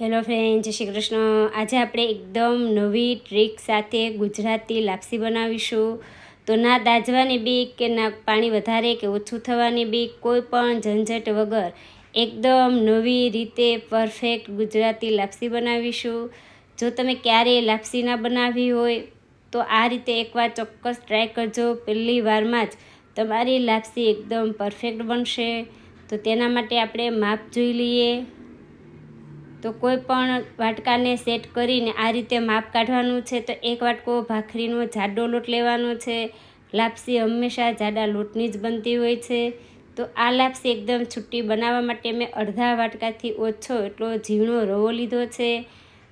Hello friend, જય શ્રી કૃષ્ણ. આજે આપણે એકદમ નવી ટ્રીક સાથે ગુજરાતી લાપસી બનાવીશું. તો ના દાજવાની બીક કે ના પાણી વધારે કે ઓછું થવાની બીક, કોઈ પણ ઝંઝટ વગર એકદમ નવી રીતે પરફેક્ટ ગુજરાતી લાપસી બનાવીશું. જો તમે ક્યારેય લાપસી ના બનાવી હોય, તો આ રીતે એકવાર ચોક્કસ ટ્રાય કરજો. પહેલી વારમાં જ તમારી લાપસી એકદમ પરફેક્ટ બનશે. તો તેના માટે આપણે માપ જોઈ લઈએ. તો કોઈ પણ વાટકાને સેટ કરીને આ રીતે માપ કાઢવાનું છે, તો એક વાટકો ભાખરીનો જાડો લોટ લેવાનો છે. લાપસી હંમેશા જાડા લોટની જ બનતી હોય છે. તો આ લાપસી એકદમ છૂટી બનાવવા માટે મેં અડધા વાટકાથી ઓછો એટલો ઝીણો રવો લીધો છે.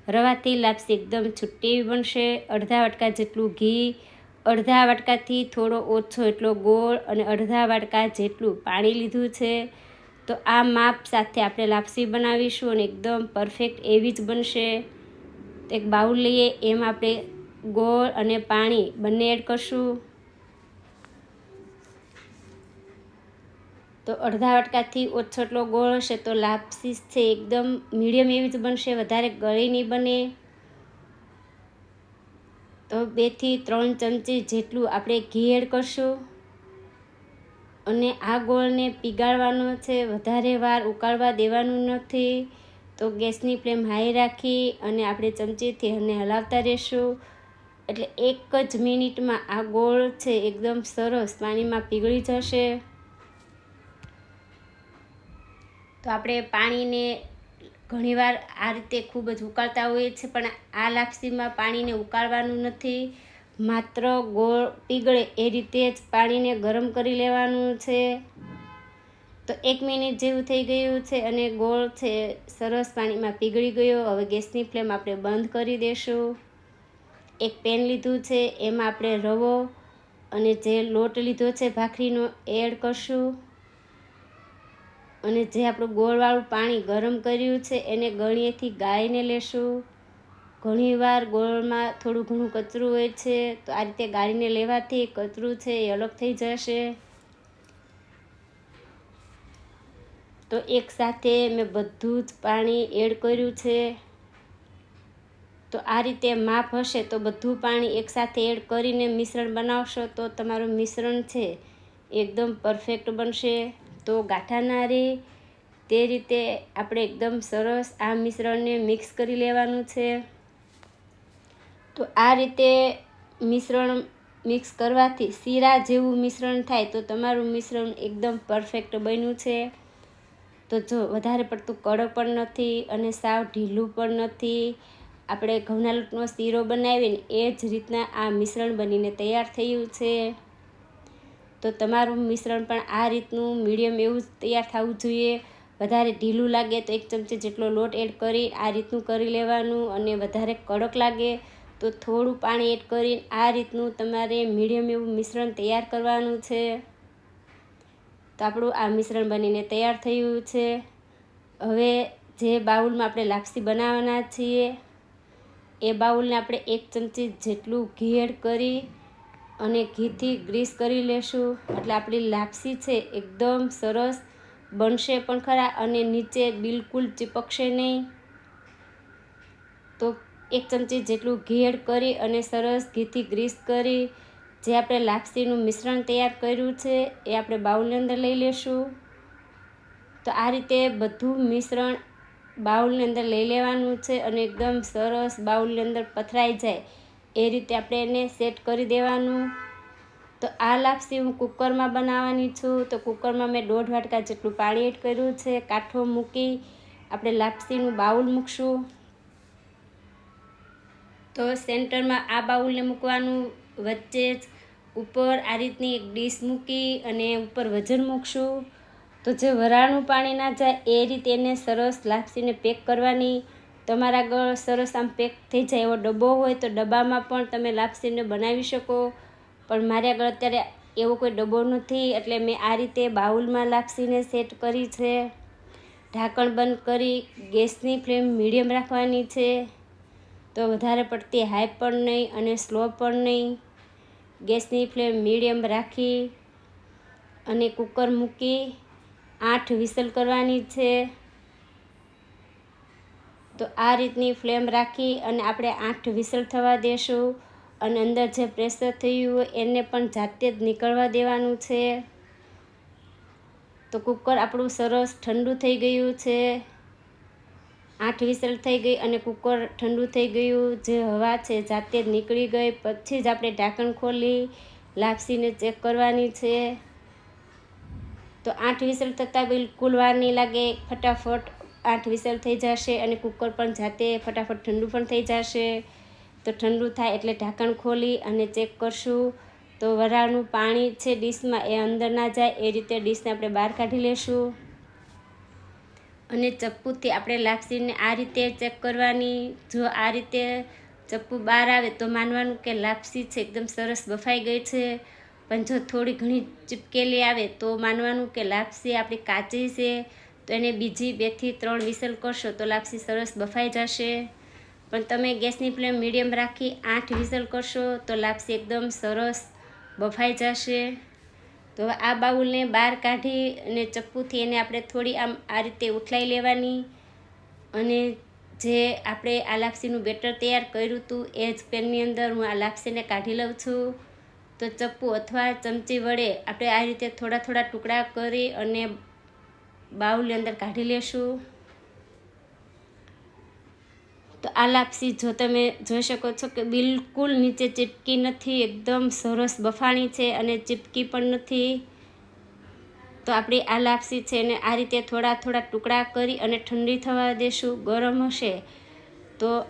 રવાથી લાપસી એકદમ છૂટી બનશે. અડધા વાટકા જેટલું ઘી, અડધા વાટકાથી થોડો ઓછો એટલો ગોળ અને અડધા વાટકા જેટલું પાણી લીધું છે. તો આ માપ સાથે આપણે લાપસી બનાવીશું અને એકદમ પરફેક્ટ એવી જ બનશે. એક બાઉલ લઈએ, એમ આપણે ગોળ અને પાણી બંને એડ કરશું. તો અડધા વાટકાથી ઓછો એટલો ગોળ હશે તો લાપસી છે એકદમ મીડિયમ એવી જ બનશે, વધારે ગળી નહીં બને. તો બેથી ત્રણ ચમચી જેટલું આપણે ઘી એડ કરશું. અને આ ગોળને પીગાળવાનો છે. વધારે વાર ઉકાળવા દેવાનું નથી. તો ગેસની ફ્લેમ હાઈ રાખી અને આપણે ચમચીથી અને હલાવતા રહેશું. એટલે એક જ મિનિટમાં આ ગોળ છે એકદમ સરસ, પાણીમાં પીગળી જશે. તો આપણે પાણીને ઘણીવાર આ રીતે ખૂબ જ ઉકાળતા હોઈએ છીએ, પણ આ લાપસીમાં પાણીને ઉકાળવાનું નથી. માત્ર ગોળ પીગળે એ રીતે જ પાણીને ગરમ કરી લેવાનું છે. તો એક મિનિટ જેવું થઈ ગયું છે અને ગોળ છે, સરસ પાણીમાં પીગળી ગયો. હવે ગેસની ફ્લેમ આપણે બંધ કરી દઈશું એક પેન લીધું છે, એમાં આપણે રવો અને જે લોટ લીધો છે ભાખરીનો એડ કરશું. અને જે આપણું ગોળવાળું પાણી ગરમ કર્યું છે, એને ગળીએથી ગાળીને લેશું. ઘણીવાર ગોળમાં થોડું ઘણું કચરું હોય છે, તો આ રીતે ગાળીને લેવાથી કચરું છે એ અલગ થઈ જશે. તો એકસાથે મેં બધું જ પાણી એડ કર્યું છે. તો આ રીતે માપ હશે તો બધું પાણી એકસાથે એડ કરીને મિશ્રણ બનાવશો તો તમારું મિશ્રણ છે એકદમ પરફેક્ટ બનશે. તો ગાંઠા ના તે રીતે આપણે એકદમ સરસ આ મિશ્રણને મિક્સ કરી લેવાનું છે. તો આ રીતે મિશ્રણ મિક્સ કરવાથી શીરા જેવું મિશ્રણ થાય તો તમારું મિશ્રણ એકદમ પરફેક્ટ બન્યું છે. તો જો વધારે પડતું કડક પણ નથી અને સાવ ઢીલું પણ નથી. આપણે ઘઉંના લોટનો શીરો બનાવીને એ જ રીતના આ મિશ્રણ બનીને તૈયાર થયું છે. તો તમારું મિશ્રણ પણ આ રીતનું મીડિયમ એવું તૈયાર થવું જોઈએ. વધારે ઢીલું લાગે તો એક ચમચી જેટલો લોટ એડ કરી આ રીતનું કરી લેવાનું અને વધારે કડક લાગે તો થોડું પાણી એડ કરીને આ રીતનું તમારે મીડિયમ એવું મિશ્રણ તૈયાર કરવાનું છે. તો આપણું આ મિશ્રણ બનીને તૈયાર થયું છે. હવે જે બાઉલમાં આપણે લાપસી બનાવવાના છીએ, એ બાઉલને આપણે એક ચમચી જેટલું ઘી એડ કરી અને ઘીથી ગ્રીસ કરી લેશું. એટલે આપણી લાપસી છે એકદમ સરસ, બનશે પણ ખરા અને નીચે બિલકુલ ચીપકશે નહીં. તો એક ચમચી જેટલું ઘેડ કરી અને સરસ ઘીથી ગ્રીસ કરી, જે આપણે લાપસીનું મિશ્રણ તૈયાર કર્યું છે, એ આપણે બાઉલની અંદર લઈ લેશું. તો આ રીતે બધું મિશ્રણ બાઉલની અંદર લઈ લેવાનું છે અને એકદમ સરસ બાઉલની અંદર પથરાઈ જાય, એ રીતે આપણે એને સેટ કરી દેવાનું. તો આ લાપસી હું કુકરમાં બનાવવાની છું. તો કુકરમાં મેં દોઢ વાટકા જેટલું પાણી એડ કર્યું છે, કાઠો મૂકી આપણે લાપસીનું બાઉલ મૂકશું. તો સેન્ટરમાં આ બાઉલને મૂકવાનું, વચ્ચે જ ઉપર આ રીતની એક ડીશ મૂકી અને ઉપર વજન મૂકશું. તો જે વરાળનું પાણી ના જાય, એ રીતે એને સરસ લાપસીને પેક કરવાની. તમારા આગળ સરસ આમ પેક થઈ જાય એવો ડબ્બો હોય તો ડબ્બામાં પણ તમે લાપસીને બનાવી શકો. પણ મારે આગળ અત્યારે એવો કોઈ ડબ્બો નથી, એટલે મેં આ રીતે બાઉલમાં લાપસીને સેટ કરી છે. ઢાંકણ બંધ કરી, ગેસની ફ્લેમ મીડિયમ રાખવાની છે. તો વધારે પડતી હાઈ પણ નહીં અને સ્લો પણ નહીં. ગેસની ફ્લેમ મીડિયમ રાખી અને કુકર મૂકી આઠ વિસલ કરવાની છે. તો આ રીતની ફ્લેમ રાખી અને આપણે આઠ વિસલ થવા દેશું અને અંદર જે પ્રેશર થયું હોય એને પણ જાતે જ નીકળવા દેવાનું છે. તો કુકર આપણું સરસ ઠંડુ થઈ ગયું છે. આઠ વિસલ થઈ ગઈ અને કુકર ઠંડુ થઈ ગયું. જે હવા છે જાતે જ નીકળી ગઈ. પછી જ આપણે ઢાંકણ ખોલી, લાપસીને ચેક કરવાની છે. તો આઠ વિસલ થતાં બિલકુલ વાર નહીં લાગે. ફટાફટ આઠ વિસલ થઈ જશે અને કુકર પણ જાતે ફટાફટ ઠંડુ પણ થઈ જશે. તો ઠંડુ થાય એટલે ઢાંકણ ખોલી અને ચેક કરશું. તો વરાળનું પાણી છે ડીશમાં એ અંદર ના જાય. એ રીતે ડીશને આપણે બહાર કાઢી લેશું. અને ચપ્પુથી આપણે લાપસીને આ રીતે ચેક કરવાની. જો આ રીતે ચપ્પુ બહાર આવે તો માનવાનું કે લાપસી છે, એકદમ સરસ બફાઈ ગઈ છે. પણ જો થોડી ઘણી ચીપકેલી આવે તો માનવાનું કે લાપસી આપણી કાચી છે. તો એને બીજી બેથી ત્રણ વિસલ કરશો તો લાપસી સરસ બફાઈ જશે. પણ તમે ગેસની ફ્લેમ મીડિયમ રાખી આઠ વિસલ કરશો તો લાપસી એકદમ સરસ બફાઈ જશે. તો આ બાઉલને બહાર કાઢી અને ચપ્પુથી એને આપણે થોડી આમ આ રીતે ઉથલાઈ લેવાની. અને જે આપણે આ લાપસીનું બેટર તૈયાર કર્યું હતું એ જ પેનની અંદર હું આ લાપસીને કાઢી લઉં છું. તો ચપ્પુ અથવા ચમચી વડે આપણે આ રીતે થોડા થોડા ટુકડા કરી અને બાઉલની અંદર કાઢી લેશું. તો આ લાપસી જો તમે જોઈ શકો છો કે બિલકુલ નીચે ચીપકી નથી, એકદમ સરસ બફાણી છે અને ચીપકી પણ નથી. તો આપણી આ લાપસી છે એને આ રીતે થોડા થોડા ટુકડા કરી અને ઠંડી થવા દેશું, ગરમ હશે. તો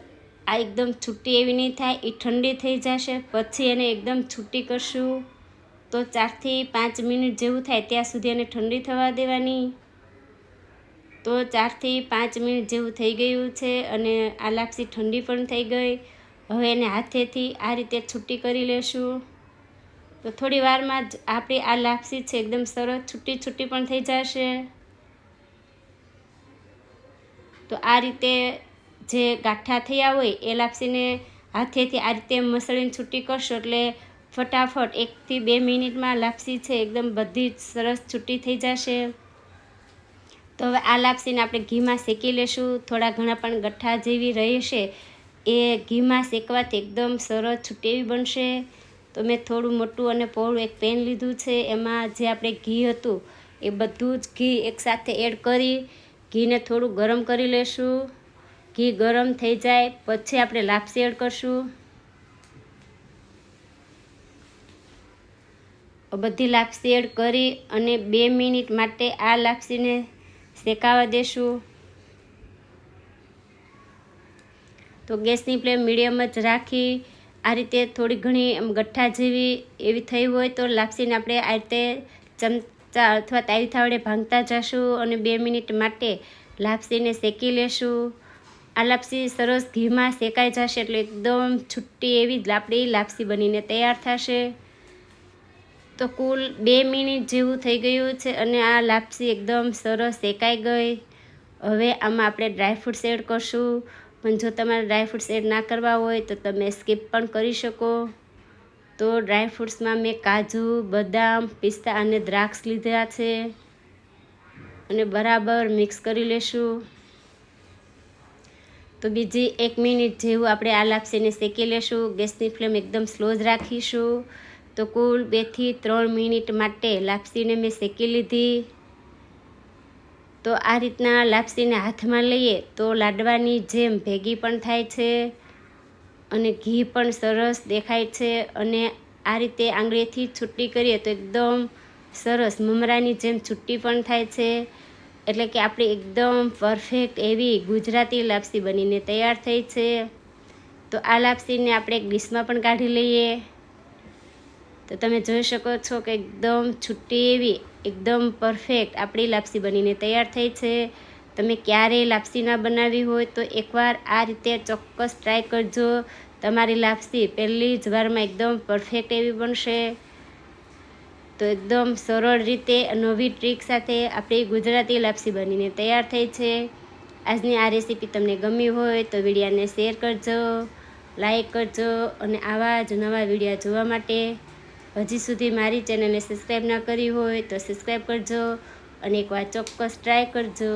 આ એકદમ છૂટી એવી નહીં થાય, એ ઠંડી થઈ જશે. પછી એને એકદમ છૂટી કરશું. તો ચારથી પાંચ મિનિટ જેવું થાય ત્યાં સુધી એને ઠંડી થવા દેવાની. તો ચારથી પાંચ મિનિટ જેવું થઈ ગયું છે અને આ લાપસી ઠંડી પણ થઈ ગઈ. હવે એને હાથેથી આ રીતે છૂટી કરી લેશું. તો થોડી વારમાં જ આપણી આ લાપસી છે એકદમ સરસ છૂટી છૂટી પણ થઈ જશે. તો આ રીતે જે ગાંઠા થયા હોય એ લાપસીને હાથેથી આ રીતે મસળીને છૂટી કરશો એટલે ફટાફટ એકથી બે મિનિટમાં લાપસી છે એકદમ બધી જ સરસ છૂટી થઈ જશે. તો હવે આ લાપસીને આપણે ઘીમાં શેકી લેશું. થોડા ઘણા પણ ગઠ્ઠા જેવી રહેશે. એ ઘીમાં શેકવાથી એકદમ સરસ છૂટેવી બનશે. તો મેં થોડું મોટું અને પહોળું એક પેન લીધું છે. એમાં જે આપણે ઘી હતું, એ બધું જ ઘી એકસાથે એડ કરી, ઘીને થોડું ગરમ કરી લેશું. ઘી ગરમ થઈ જાય, પછી આપણે લાપસી એડ કરશું. બધી લાપસી એડ કરી અને બે મિનિટ માટે આ લાપસીને શેકાવા દેશું. તો ગેસની ફ્લેમ મીડિયમ જ રાખી, આ રીતે થોડી ઘણી એમ ગઠ્ઠા જેવી એવી થઈ હોય તો લાપસીને આપણે આ રીતે ચમચા અથવા તાવીથા વડે ભાંગતા જશું અને બે મિનિટ માટે લાપસીને શેકી લેશું. આ લાપસી સરસ ઘીમાં શેકાઈ જશે એટલે એકદમ છુટ્ટી એવી આપણી લાપસી બનીને તૈયાર થશે. તો કુલ બે મિનિટ જેવું થઈ ગયું છે અને આ લાપસી એકદમ સરસ શેકાઈ ગઈ. હવે આમાં આપણે ડ્રાયફ્રૂટ્સ એડ કરશું. પણ જો તમારે ડ્રાયફ્રૂટ્સ એડ ના કરવા હોય તો તમે સ્કીપ પણ કરી શકો. તો ડ્રાયફ્રૂટ્સમાં મેં કાજુ, બદામ, પિસ્તા અને દ્રાક્ષ લીધા છે. અને બરાબર મિક્સ કરી લેશું. તો બીજી એક મિનિટ જેવું આપણે આ લાપસીને શેકી લેશું. ગેસની ફ્લેમ એકદમ સ્લો જ રાખીશું. તો કુલ બેથી ત્રણ મિનિટ માટે લાપસીને મેં શેકી લીધી. તો આ રીતના લાપસીને હાથમાં લઈએ તો લાડવાની જેમ ભેગી પણ થાય છે અને ઘી પણ સરસ દેખાય છે અને આ રીતે આંગળીથી છૂટી કરીએ તો એકદમ સરસ મમરાની જેમ છૂટી પણ થાય છે. એટલે કે આપણી એકદમ પરફેક્ટ એવી ગુજરાતી લાપસી બનીને તૈયાર થઈ છે. તો આ લાપસીને આપણે ડીશમાં પણ કાઢી લઈએ. તો તમે જોઈ શકો છો કે એકદમ છૂટી એવી, એકદમ પરફેક્ટ આપણી લાપસી બનીને તૈયાર થઈ છે. તમે ક્યારેય લાપસી ના બનાવી હોય તો એકવાર આ રીતે ચોક્કસ ટ્રાય કરજો. તમારી લાપસી પહેલી જ વારમાં એકદમ પરફેક્ટ એવી બનશે. તો એકદમ સરળ રીતે નવી ટ્રીક સાથે આપણી ગુજરાતી લાપસી બનીને તૈયાર થઈ છે. આજની આ રેસીપી તમને ગમી હોય તો વિડીયાને શેર કરજો લાઈક કરજો અને આવા જ નવા વિડીયા જોવા માટે. હજી સુધી મારી ચેનલને સબસ્ક્રાઈબ ના કરી હોય તો સબસ્ક્રાઈબ કરજો અને એકવાર ચોક્કસ ટ્રાય કરજો.